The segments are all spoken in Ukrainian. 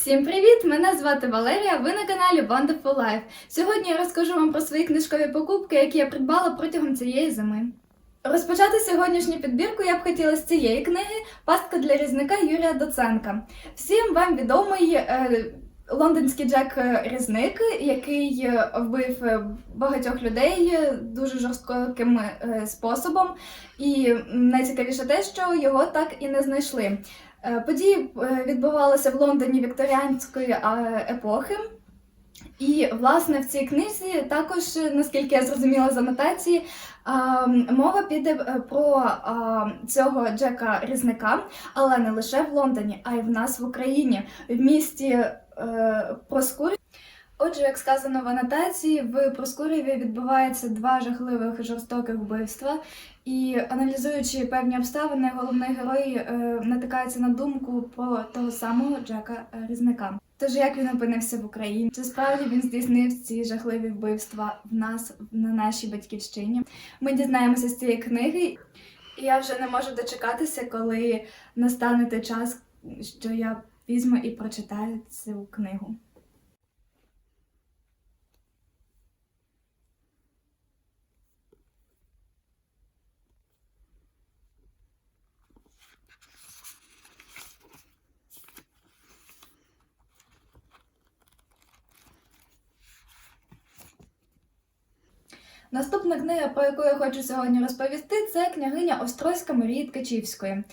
Всім привіт! Мене звати Валерія. Ви на каналі Wonderful Life. Сьогодні я розкажу вам про свої книжкові покупки, які я придбала протягом цієї зими. Розпочати сьогоднішню підбірку я б хотіла з цієї книги Пастка для різника Юрія Доценка. Всім вам відомий е, лондонський Джек Різник, який е, вбив е, багатьох людей е, дуже жорстоким е, способом. І найцікавіше те, що його так і не знайшли. Е, Події е, відбувалися в Лондоні вікторіанської епохи. І, власне, в цій книзі також, наскільки я зрозуміла з анотації, мова піде е, про цього Джека Різника, але не лише в Лондоні, а й в нас в Україні, в місті Проскурі. Отже, як сказано в анотації, в Проскурєві відбувається два жахливих жорстоких вбивства, і аналізуючи певні обставини, головний герой е, натикається на думку про того самого Джека е, Різника. Тож як він опинився в Україні? Чи справді він здійснив ці жахливі вбивства в нас на нашій батьківщині? Ми дізнаємося з цієї книги, і я вже не можу дочекатися, коли настане той час, що я візьму і прочитаю цю книгу. Наступна книга, про яку я хочу сьогодні розповісти, це княгиня Острозька Марії Ткачівської.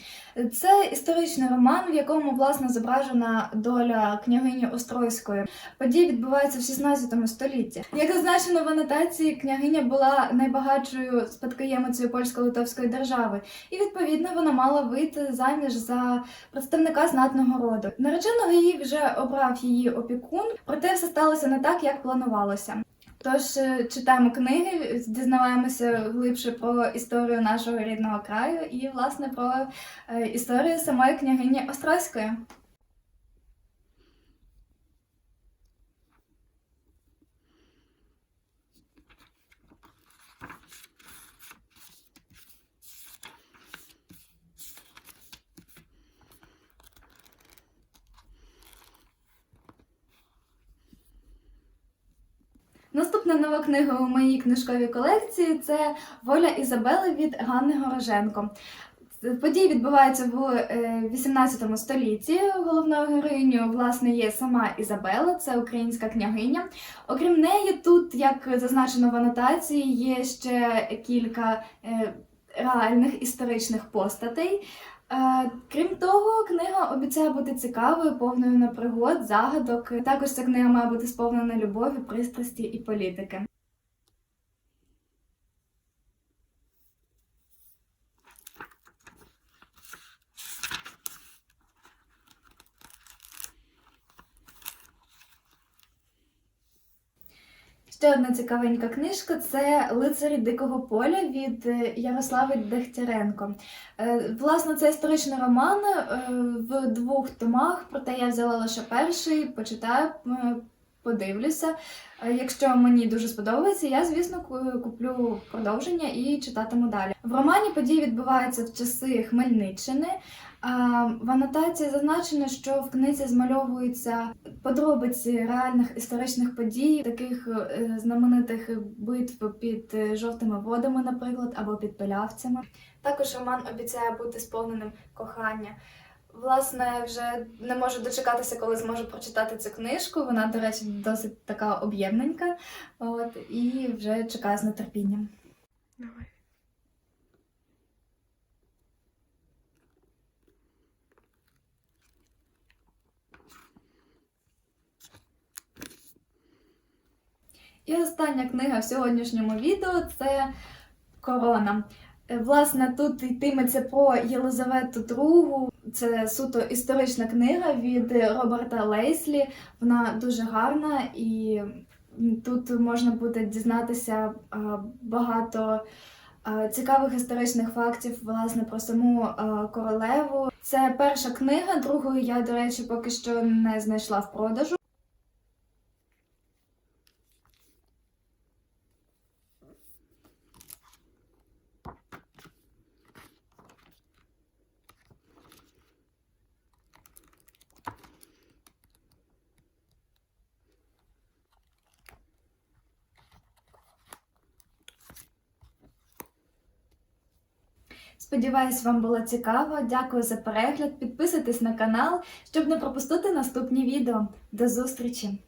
Це історичний роман, в якому власне зображена доля княгині Острозької. Події відбуваються в 16 столітті. Як зазначено в анотації, княгиня була найбагатшою спадкоємицею польсько-литовської держави, і відповідно вона мала вийти заміж за представника знатного роду. Нареченого її вже обрав її опікун, проте все сталося не так, як планувалося. Тож е, читаємо книги, дізнаваємося глибше про історію нашого рідного краю і, власне, про е, історію самої княгині Острозької. Наступна нова книга у моїй книжковій колекції це Воля Ізабели від Ганни Гороженко. Події відбуваються в е, 18 столітті. Головною героїнею, власне, є сама Ізабела, це українська княгиня. Окрім неї, тут, як зазначено в анотації, є ще кілька е, реальних історичних постатей. Е, Крім того, книга обіцяє бути цікавою, повною на пригод, загадок. Також ця книга має бути сповнена любові, пристрасті і політики. Ще одна цікавенька книжка це Лицарі Дикого поля від е, Ярослави Дегтяренко. Е, Власне, це історичний роман е, в двох томах, проте я взяла лише перший, почитаю, подивлюся. Якщо мені дуже сподобається, я, звісно, куплю продовження і читатиму далі. В романі події відбуваються в часи Хмельниччини. В анотації зазначено, що в книзі змальовуються подробиці реальних історичних подій, таких е, знаменитих битв під е, жовтими водами, наприклад, або під пилявцями. Також роман обіцяє бути сповненим кохання. Власне, вже не можу дочекатися, коли зможу прочитати цю книжку. Вона, до речі, досить така об'ємненька. От і вже чекаю з нетерпінням. Давай. І остання книга в сьогоднішньому відео це Корона. Е, Власне, тут йтиметься про Єлизавету II. Це суто історична книга від Роберта Лейслі. Вона дуже гарна і тут можна буде дізнатися багато цікавих історичних фактів власне про саму королеву. Це перша книга, другої я, до речі, поки що не знайшла в продажу. Сподіваюсь, вам було цікаво. Дякую за перегляд. Підписуйтесь на канал, щоб не пропустити наступні відео. До зустрічі!